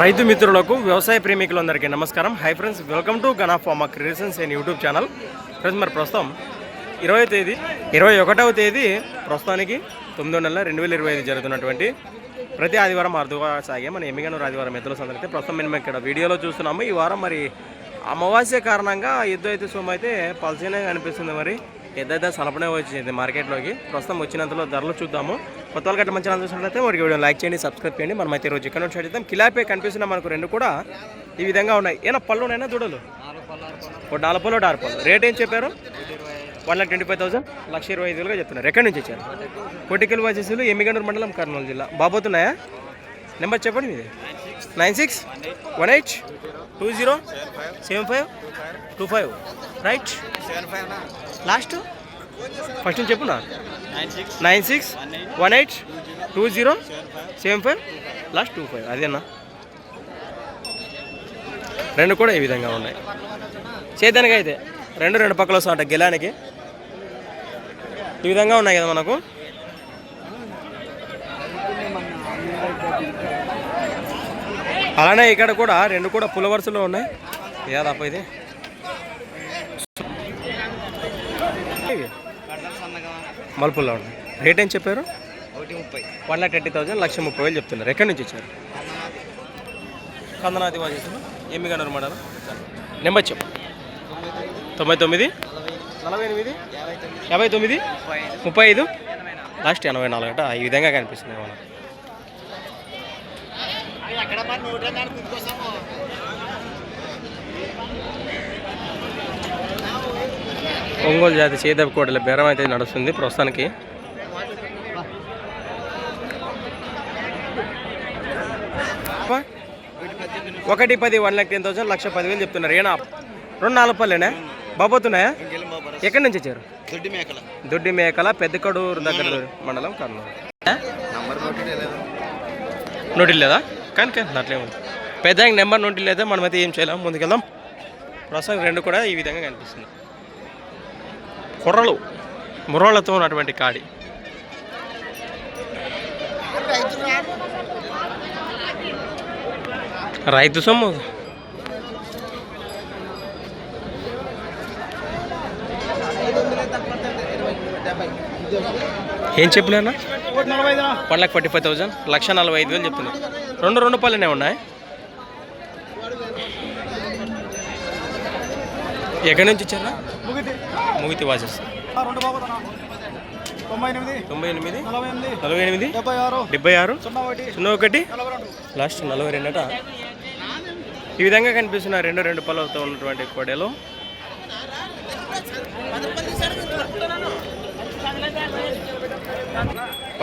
రైతు మిత్రులకు వ్యవసాయ ప్రేమికులందరికీ నమస్కారం. Hi friends welcome to Gana pharma creations and YouTube channel friends మరి ప్రస్తుతం ఇరవై తేదీ ఇరవై ఒకటవ తేదీ ప్రస్తుతానికి తొమ్మిదో నెల రెండు వేల ఇరవై ఐదు జరుగుతున్నటువంటి ప్రతి ఆదివారం అరుదుగా సాగే మన ఎమ్మిగనూరు ఆదివారం ఎద్దుల సందర్భంగా ప్రస్తుతం మేము ఇక్కడ వీడియోలో చూస్తున్నాము. ఈ వారం మరి అమావాస్య కారణంగా ఎద్దు అయితే సోమ అయితే పల్సీనే కనిపిస్తుంది మరి. ఎద్దైతే సలపనే వచ్చింది మార్కెట్లోకి. ప్రస్తుతం వచ్చినంతలో ధరలు చూద్దాము. కొత్త వాళ్ళు అట్లా మంచిగా చూసినట్లయితే మరి వీడియో లైక్ చేయండి సబ్స్క్రైబ్ చేయండి. మనం అయితే రోజు ఇక్కడ నుంచి చేద్దాం కిలాపే కనిపిస్తున్న మనకు రెండు కూడా ఈ విధంగా ఉన్నాయి. ఏనా పళ్ళు ఉన్నాయినా దూడలు? ఒక నాలుగు పళ్ళు ఆరు పళ్ళు. రేట్ ఏం చెప్పారు? One lakh twenty five thousand. లక్ష ఇరవై ఐదు వేలుగా చెప్తున్నారు. ఎక్కడి నుంచి వచ్చారు? కొట్టికల్ వాసేసులు ఎమ్మిగండూరు మండలం కర్నూలు జిల్లా. బాబోతున్నాయా? నెంబర్ చెప్పండి మీది. Nine six one eight two zero seven five two five. Right? Last? First నుంచి చెప్పున్నా nine six. One eight. Two zero seven five last two five. అదేనా? రెండు కూడా ఈ విధంగా ఉన్నాయి. చేద్దానికి అయితే రెండు రెండు పక్కల వస్తాయంట గెలానికి. ఈ విధంగా ఉన్నాయి కదా మనకు. అలానే ఇక్కడ కూడా రెండు కూడా పుల వరుసలో ఉన్నాయి. ఏదప్ప ఇది? మలుపుల్లో ఉన్నాయి. రేట్ ఏం చెప్పారు? ఒకటి ముప్పై. వన్ లాక్ థర్టీ థౌసండ్ లక్ష ముప్పై వేలు చెప్తున్నారు. ఎక్కడి నుంచి ఇచ్చారు కందనాది వాసేసులు ఏమి కన్నారు మేడం? నెంబర్ చెప్పు. తొంభై తొమ్మిది? నలభై ఎనిమిది? యాభై తొమ్మిది? ముప్పై ఐదు. లాస్ట్ ఎనభై నాలుగు అంట. ఈ విధంగా కనిపిస్తుంది మనకు ఎక్కడ మరి నూట నాలుగు కోసము ఒంగోలు జాతి చేదపు కోటల బేరం అయితే నడుస్తుంది ప్రస్తుతానికి. ఒకటి పది వన్ ల్యాక్ టెన్ థౌసండ్ లక్ష పదివేలు చెప్తున్నారు. ఏనా? రెండు నాలుగు పల్లెనే? బాబోతున్నాయా? ఎక్కడి నుంచి వచ్చారు? దొడ్డి మేకల దొడ్డి మేకల పెద్దకడూరు దగ్గర మండలం కర్నూలు. నోటి లేదా? కానీ కానీ అట్లే ఉంది. పెద్ద నెంబర్ నోటి లేదా? మనమైతే ఏం చేయలేము ముందుకెళ్దాం. ప్రస్తుతం రెండు కూడా ఈ విధంగా కనిపిస్తుంది కుర్రలు ముర్రలతో ఉన్నటువంటి కాడి. రైతు సొమ్ము. ఏం చెప్పలేనా one lakh forty five thousand లక్ష నలభై ఐదు వేలు చెప్తున్నారు రెండు రెండు పళ్ళనే ఉన్నాయి. ఎక్కడి నుంచి ఇచ్చారా? ముగితి బాబుతున్నా తొంభై ఎనిమిది నలభై ఎనిమిది డెబ్బై ఆరు డెబ్బై ఆరు సున్నా ఒకటి సున్నా ఒకటి నలభై రెండు. లాస్ట్ నలభై రెండట ఈ విధంగా కనిపిస్తున్న రెండు రెండు పళ్ళతో ఉన్నటువంటి కోడెలు.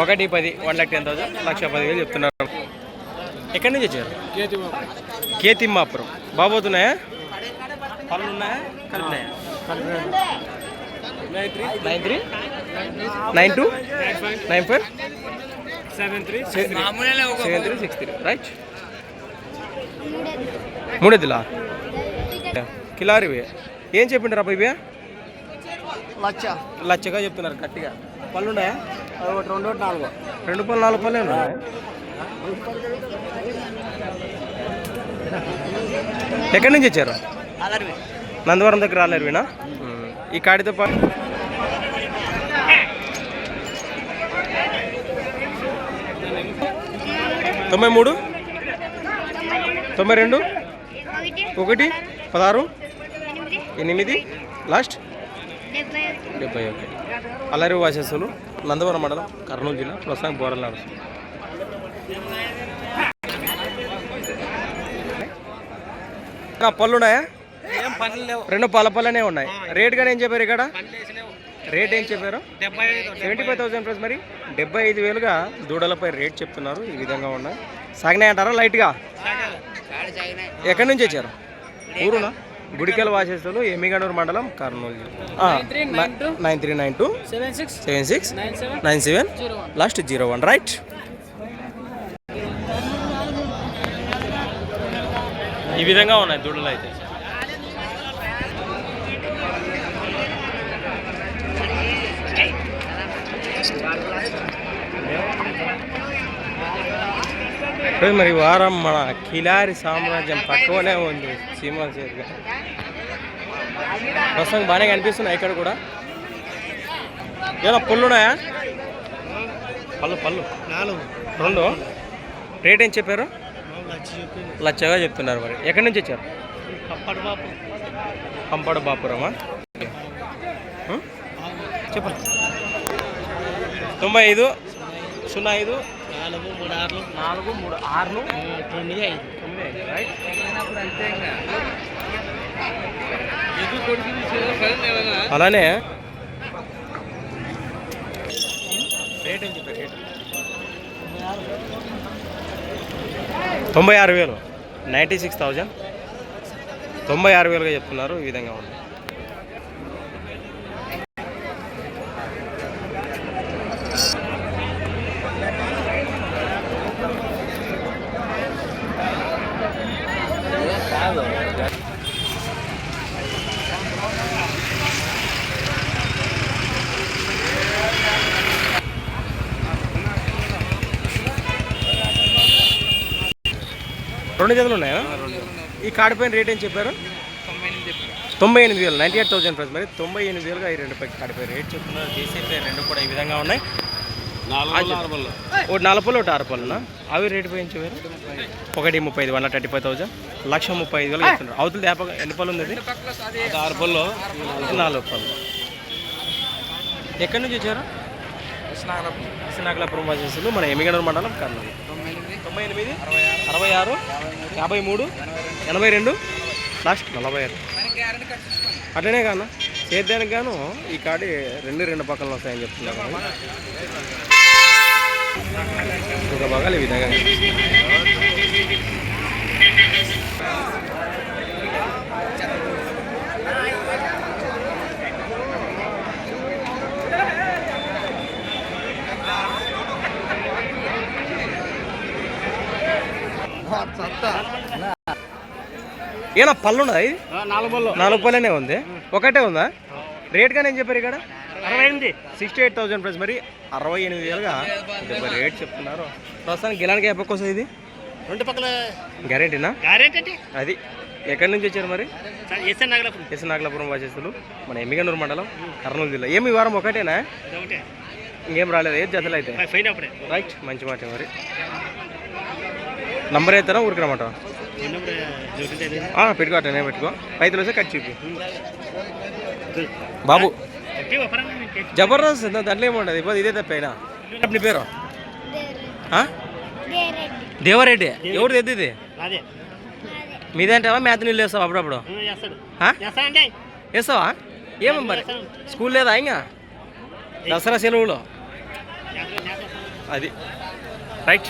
ఒకటి పది వన్ లాక్ టెన్ థౌసండ్ లక్ష పదివేలు చెప్తున్నారు. ఎక్కడి నుంచి వచ్చారు? కేతిమ్మాపురం. బాబోతున్నాయా పళ్ళు ఉన్నాయా? కలిపినాయా nine three? Nine two? Nine five seven three? Seven three? Six three? Right. మూడెద్దులా కిలారివి. ఏం చెప్పింటారు అబ్బాయి ఇవే? లక్ష లచ్చగా చెప్తున్నారు గట్టిగా. పళ్ళు ఉన్నాయా ఒకటి రెండు ఒకటి నాలుగు. రెండు పళ్ళు నాలుగు పళ్ళే ఉన్నాయి? ఎక్కడి నుంచి వచ్చారు? నందవరం దగ్గర రాలేరు వినా ఈ కాడితో పాటు తొంభై మూడు? తొంభై రెండు? ఒకటి. పదహారు? ఎనిమిది. లాస్ట్? డెబ్బై ఒకటి. అల్లరి వాసేసులు నందవరం మండలం కర్నూలు జిల్లా ప్రస్తుతం బోరల్ నడుస్తుంది పళ్ళు ఉన్నాయా? రెండు పళ్ళ పళ్ళనే ఉన్నాయి. రేట్ కానీ ఏం చెప్పారు ఇక్కడ? రేట్ ఏం చెప్పారు? సెవెంటీ ఫైవ్ థౌసండ్ ప్లస్ మరి? డెబ్బై ఐదు వేలుగా దూడలపై రేట్ చెప్తున్నారు. ఈ విధంగా ఉన్నాయి. సాగినాయి అంటారా? లైట్గా? ఎక్కడి నుంచి వచ్చారు? ఊరునా? గుడికల్ వాసేస్తులు ఎమ్మిగనూరు మండలం Kurnool nine three nine two seven six seven six nine seven last zero one. Right. ఈ విధంగా ఉన్నాయి దూడలు అయితే మరి వారం మన కిలారి సామ్రాజ్యం తక్కువనే ఉంది సీమల చేతిగా ప్రస్తుతం బాగానే కనిపిస్తున్నాయి ఇక్కడ కూడా. పళ్ళు ఉన్నాయా? పళ్ళు పళ్ళు. నాలుగు. రెండు. రేట్ ఏం చెప్పారు? లచ్చగా చెప్తున్నారు మరి. ఎక్కడి నుంచి వచ్చారు? కంపాడు బాపురమా? చెప్పండి. తొంభై ఐదు సున్నా ఐదు నాలుగు మూడు ఆరులు. నాలుగు మూడు ఆరు తొమ్మిది ఐదు. తొమ్మిది ఐదు రైట్. అలానే రేట్ ఏం చెప్పారు? రేట్. తొంభై ఆరు వేలు. Ninety six thousand. తొంభై ఆరు వేలుగా చెప్తున్నారు ఈ విధంగా ఉంది. రెండు జతలు ఉన్నాయా? ఈ కాడిపోయిన రేట్ ఏం చెప్పారు? తొంభై ఎనిమిది వేలు నైంటీ ఎయిట్ థౌసండ్ ప్రైస్. మరి తొంభై ఎనిమిది వేలుగా ఈ రెండు పైకి కాడిపోయి రేట్ చెప్తున్నారు. జేసీపీ రెండు కూడా ఈ విధంగా ఉన్నాయి. ఒకటి నాలుగు పళ్ళు ఒకటి ఆరు పళ్ళునా అవి రేటు పోయించారు ఒకటి ముప్పై ఐదు one thirty five thousand lakh ముప్పై ఐదు వేలు చెప్తున్నారు. అవతల దేప ఎన్ని పళ్ళు ఉంది అది? ఆరు పళ్ళు నాలుగు పళ్ళు ఎక్కడి నుంచి వచ్చారు? కృష్ణాకలాపురం వాసేసులు మన ఎమిగనూరు మండలం కర్నూలు. తొంభై ఎనిమిది. అరవై ఆరు. యాభై మూడు. ఎనభై రెండు. లాస్ట్ నలభై ఆరు అట్లనే కాను సేద్యానికి గాను ఈ కాడి రెండు రెండు పక్కన వస్తాయని చెప్తున్నారు. భాగాలు ఈ విధంగా ఏనా పళ్ళు ఉన్నది నాలుగు పళ్ళు. నాలుగు పళ్ళనే ఉంది. ఒకటే ఉందా? రేట్ కానీ ఏం చెప్పారు ఇక్కడ? అరవై ఎనిమిది సిక్స్టీ ఎయిట్ థౌసండ్ ప్రైస్ మరి అరవై ఎనిమిది వేలుగా డెబ్బై రేట్ చెప్తున్నారు? ప్రస్తుతానికి గిలానికి ఎప్పటికి వస్తుంది ఇది? రెండు పక్కల. గ్యారెంటీనా? గ్యారెంటీ అది. ఎక్కడి నుంచి వచ్చారు మరి? ఎస్ఎన్ నగరపురం ఎస్ నాగలాపురం వాసేస్తులు మన ఎమ్మిగనూరు మండలం కర్నూలు జిల్లా. ఏమి వారం ఒకటేనా? ఒకటే ఇంకేం రాలేదు. ఏ జతలు అయితే? రైట్ మంచి మాట మరి. నంబర్ అవుతారా ఊరికి రమ్మంటావా ఉన్నప్పుడు దొరికితే ఆ, పెట్టుకో అట్టనే పెట్టుకో. రైతులు వస్తే కట్ చూపి. బాబు జబర్దస్త్ దా- దాంట్లో ఏముండదు ఇప్పుడు ఇదే తప్పేనా నీ పేరు? ఆ? దేవరెడ్డి. ఎవరు తెద్ది ఇది? మీదేంటావా? మేత నీళ్ళు వేస్తావా అప్పుడప్పుడు? వేస్తావా? ఏమో మరి? స్కూల్ లేదా ఇంకా దసరా సెలవులో? అది. రైట్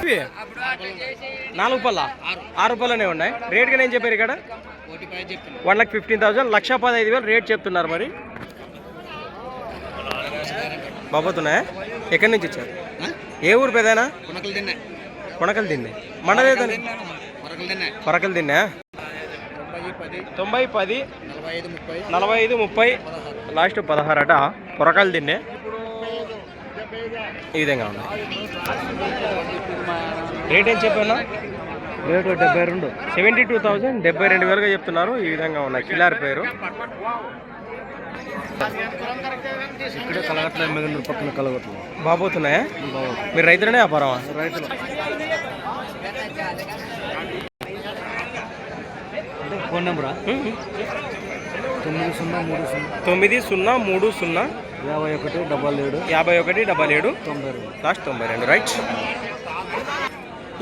ఇవి నాలుగు పళ్ళ? ఆరు. పళ్ళనే ఉన్నాయి. రేట్ కానీ ఏం చెప్పారు ఇక్కడ? One lakh fifteen thousand lakh పదహైదు వేలు రేట్ చెప్తున్నారు మరి. బాబోతున్నాయా? ఎక్కడి నుంచి వచ్చారు? ఏ ఊరు పెదానా కొనకలు తిండి మండలేదని కొరకలు తిన్నా తొంభై పది. నలభై ఐదు ముప్పై. లాస్ట్ పదహారు. అట. కొరకలు తిన్నే. ఈ విధంగా ఉంది. రేట్ ఏం చెప్పానా రేటు డెబ్బై రెండు. సెవెంటీ టూ థౌజండ్ డెబ్బై రెండు వేలుగా చెప్తున్నారు. ఈ విధంగా ఉన్నాయి కిలార్ పేరు. ఇక్కడ కలగట్లేదు పక్కన కలగట్లేదు. బాబోతున్నాయా? మీరు రైతులనే వ్యాపారమా? రైతులు. ఫోన్ నెంబరా. తొమ్మిది సున్నా మూడు సున్నా. తొమ్మిది సున్నా మూడు సున్నా యాభై ఒకటి డబల్ ఏడు. యాభై ఒకటి డబల్ ఏడు. తొంభై రెండు. లాస్ట్ తొంభై రెండు రైట్.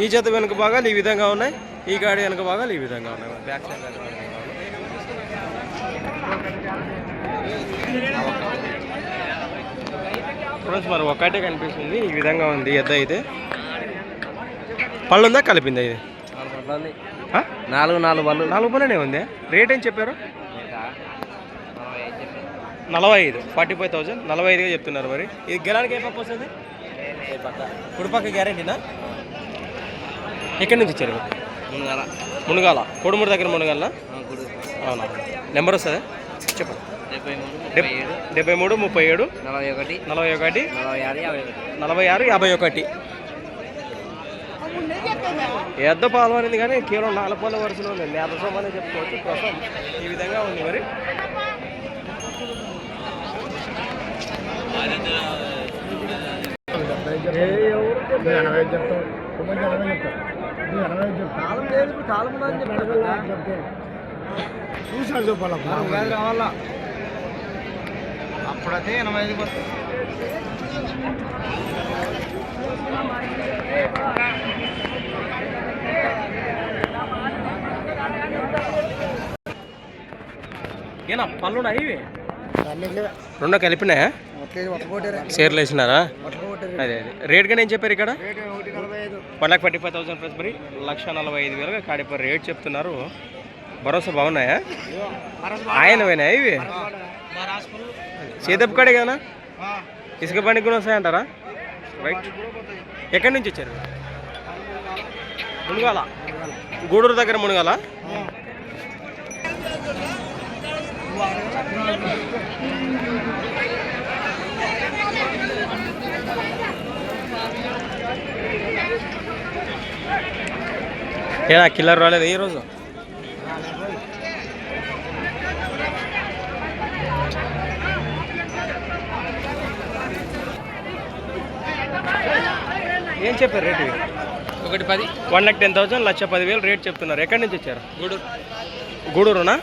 ఈ జత వెనుక భాగాలు ఈ విధంగా ఉన్నాయి. ఈ గాడి వెనుక భాగాలు ఈ విధంగా ఉన్నాయి. Back side. ఫ్రెండ్స్ మరి ఒకటే కనిపిస్తుంది. ఈ విధంగా ఉంది ఎద్ద అయితే. పళ్ళు ఉందా కలిపిందా ఇది? ఆ? నాలుగు నాలుగు వాళ్ళు నాలుగు పళ్ళనే ఉంది? రేట్ ఏం చెప్పారు? నలభై ఐదు. Forty five thousand. నలభై ఐదుగా చెప్తున్నారు మరి. ఇది గెలానికి ఏ పక్క వస్తుంది? కుడిపక్క గ్యారెంటీనా? ఎక్కడి నుంచి ఇచ్చారు మునుగాల. కోడుమూరు దగ్గర మునుగాల? అవునా? నెంబర్ వస్తుందా? చెప్పండి. డెబ్బై మూడు ముప్పై ఏడు నలభై ఒకటి నలభై ఒకటి నలభై ఆరు యాభై ఒకటి నలభై ఆరు యాభై ఒకటి ఎద్ద పాలు అనేది కానీ కేవలం నాలుగు పళ్ళ వరుసలో ఉంది. నేత సోమని చెప్పుకోవచ్చు. ప్రస్తుతం ఈ విధంగా ఉంది మరి. చూసాడు చెప్పాలి? రావాలా అప్పుడైతే ఎనభై ఐదు ఏనా పళ్ళు ఉన్నాయి ఇవి? రెండు కలిపినాయా? షేర్లు వేసినారా? అదే అదే. రేట్ కానీ ఏం చెప్పారు ఇక్కడ? One lakh forty five thousand plus మరి. లక్ష నలభై ఐదు వేలుగా కాడిపై రేట్ చెప్తున్నారు. భరోసా బాగున్నాయా? ఆయనవేనా ఇవి? చేతపు కాడే కదా ఇసుక బండికి కూడా వస్తాయంటారా? రైట్ ఎక్కడి నుంచి వచ్చారు? మునుగాల. గూడూరు దగ్గర మునుగాల? ఏనా కిల్లర్ రాలేదు ఈ రోజు ఏం చెప్పారు రేటు? ఒకటి పది. One lakh ten thousand lakh పదివేలు రేట్ చెప్తున్నారు. ఎక్కడి నుంచి వచ్చారు? గూడూరు. గూడూరునా?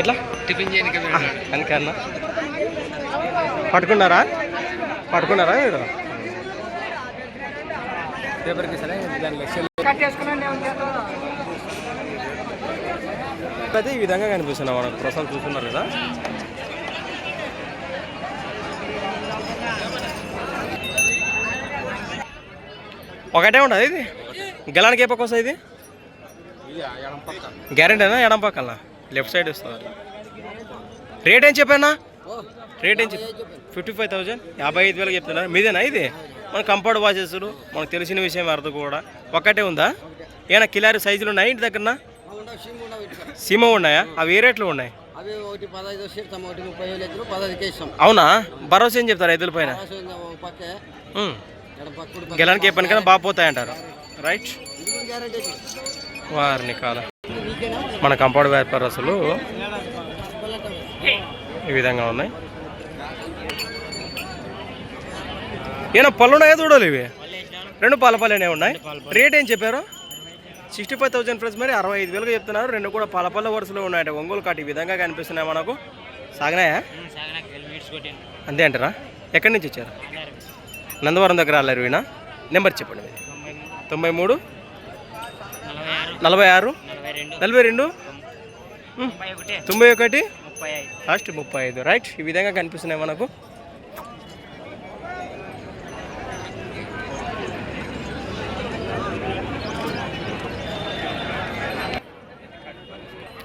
ఎట్లా? టిఫిన్ చేయడానికి అందుకన్నా పట్టుకున్నారా? పట్టుకున్నారా మీరు? పేపర్కి సరే దాని లక్షలు అయితే ఈ విధంగా కనిపిస్తున్నాం మనకు ప్రస్తుతం చూస్తున్నారు కదా? ఒకటే ఉండదు ఇది? గెలానికి ఏ పక్క వస్తుంది ఇది? గ్యారెంటీనా? ఎడం పక్కన? లెఫ్ట్ సైడ్ వస్తుంది. రేట్ ఏం చెప్పానా? రేట్ ఏం చెప్పి ఫిఫ్టీ ఫైవ్ థౌజండ్? యాభై ఐదు వేలకు చెప్తున్నారు. మీదేనా ఇది? మన కంఫర్ట్ వాచెస్ మనకు తెలిసిన విషయం అర్థం కూడా. ఒక్కటే ఉందా? ఏమైనా కిలారి సైజులు ఉన్నాయి ఇంటి దగ్గర సీమ ఉన్నాయా? అవి ఏ రేట్లు ఉన్నాయి? అవి ఒకటి పదహైదు ఇస్తాం ఒకటి ముప్పై వేలు ఎదురు పదహైదుకే ఇస్తాం. అవునా? భరోసా ఏం చెప్తారు ఎద్దుల పైన? గెలానికి ఏ పనికైనా బాగా పోతాయంటారు రైట్. వారిని కాల మన కంపౌండ్ వ్యాపారస్తులు ఈ విధంగా ఉన్నాయి. ఏనా పళ్ళు ఉన్నాయా చూడాలి ఇవి రెండు పాల పళ్ళనే ఉన్నాయి. రేట్ ఏం చెప్పారు? సిక్స్టీ ఫైవ్ థౌసండ్ ప్లస్ మరి అరవై ఐదు వేలుగా చెప్తున్నారు. రెండు కూడా పాల పళ్ళ వరుసలో ఉన్నాయంట. ఒంగోలు కాటి ఈ విధంగా కనిపిస్తున్నాయి మనకు. సాగినాయా? అంతే అంటారా? ఎక్కడి నుంచి వచ్చారు? నందవరం దగ్గర అల్లారు వీణ నెంబర్ చెప్పండి. తొంభై మూడు? నలభై ఆరు. నలభై రెండు. తొంభై ఒకటి. లాస్ట్ ముప్పై ఐదు. రైట్ ఈ విధంగా కనిపిస్తున్నాయి మనకు.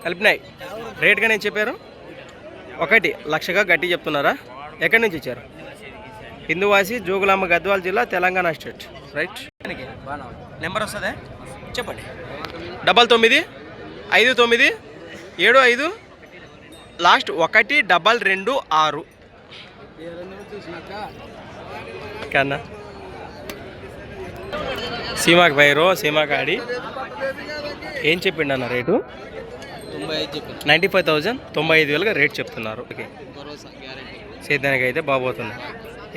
కలిపినాయి. రేట్గా నేను చెప్పారు ఒకటి లక్షగా గట్టి చెప్తున్నారా? ఎక్కడి నుంచి ఇచ్చారు హిందూవాసి జోగులాంబ గద్వాల జిల్లా తెలంగాణ స్టేట్. రైట్? నెంబర్ వస్తుందా? చెప్పండి. డబల్ తొమ్మిది ఐదు తొమ్మిది ఏడు ఐదు లాస్ట్ ఒకటి డబల్ రెండు ఆరు. కన్నా. సీమాకి బైరో సీమాకి ఆడి. ఏం చెప్పిండు అన్న రేటు? నైంటీ ఫైవ్ థౌజండ్ తొంభై ఐదు వేలుగా రేట్ చెప్తున్నారు. ఓకే. సేద్యానికి అయితే బాగోతుంది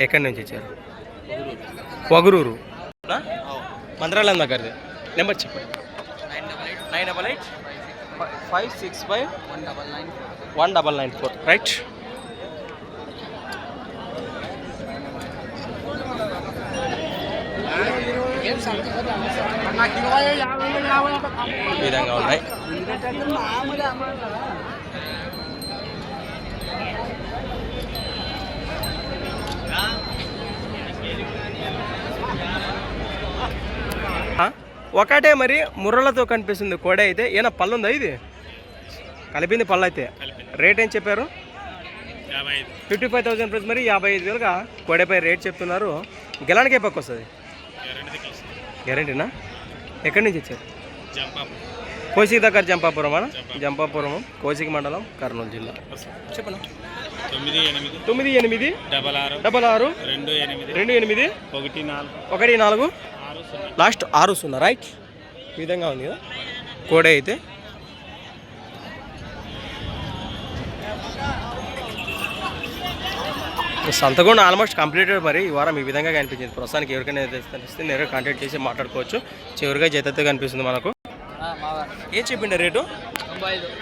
ఎక్కడి నుంచి ఇచ్చారు వగురూరు మంత్రాలయం దగ్గరది. నెంబర్ చెప్పండి. Nine double eight. Five six five. One double nine one double nine four. Right. ఈ విధంగా ఉన్నాయి? ఒకటే మరి ముర్రలతో కనిపిస్తుంది కోడ అయితే. ఏనా పళ్ళు ఉందా ఇది? కలిపింది పళ్ళు అయితే. రేట్ ఏం చెప్పారు? ఫిఫ్టీ ఫైవ్ థౌసండ్ ప్లస్ మరి యాభై ఐదు వేలుగా కోడెపై రేట్ చెప్తున్నారు. గెలానికి పక్క వస్తుంది? గ్యారంటీనా? ఎక్కడి నుంచి వచ్చారు? కోసికి దగ్గర జంపాపురం అన్న జంపాపురం కోసికి మండలం కర్నూలు జిల్లా. చెప్పనా? తొమ్మిది ఎనిమిది. డబల్ ఆరు. డబల్ ఆరు. రెండు ఎనిమిది. రెండు ఎనిమిది. ఒకటి నాలుగు. ఒకటి లాస్ట్ ఆరు సున్నా రైట్? ఈ విధంగా ఉంది కదా? కోడే అయితే. సంతకుండా ఆల్మోస్ట్ కంప్లీటెడ్ మరి. ఈ వారం ఈ విధంగా కనిపించింది. ప్రస్తుతానికి ఎవరికైనా తెలిస్తే నేరుగా కాంటాక్ట్ చేసి మాట్లాడుకోవచ్చు. చివరిగా జతతో కనిపిస్తుంది మనకు. ఏం చెప్పిండే రేటు?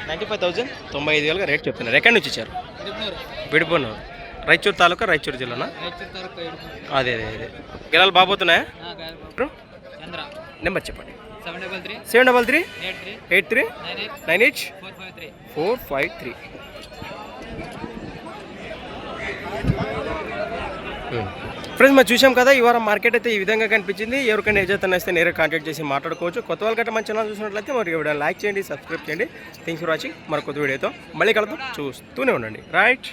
నైంటీ ఫైవ్ థౌసండ్ తొంభై ఐదు వేలుగా రేట్ చెప్తున్నారు. ఎక్కడి నుంచి ఇచ్చారు విడిపోను రాయచూరు తాలూకా రాయచూరు జిల్లానా? అదే అదే అదే. గిలాలు బాబోతున్నాయా నెంబర్ చెప్పండి. Seven double three. Eight three. Nine eight. Nine eight? Four five three. Four five three. Friends మనం చూసాం కదా ఈ వారం మార్కెట్ అయితే ఈ విధంగా కనిపించింది. ఎవరికైనా ఏజైతే నచ్చితే నేరుగా కాంటాక్ట్ చేసి మాట్లాడుకోవచ్చు. కొత్త వాళ్ళు గట్ట మన ఛానల్ చూసినట్లయితే మరి వీడియో లైక్ చేయండి సబ్స్క్రైబ్ చేయండి. థ్యాంక్స్ ఫర్ వాచింగ్ మరి కొత్త వీడియోతో మళ్ళీ కలుద్దాం. చూస్తూనే ఉండండి. రైట్